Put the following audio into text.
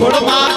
ઘોડમાં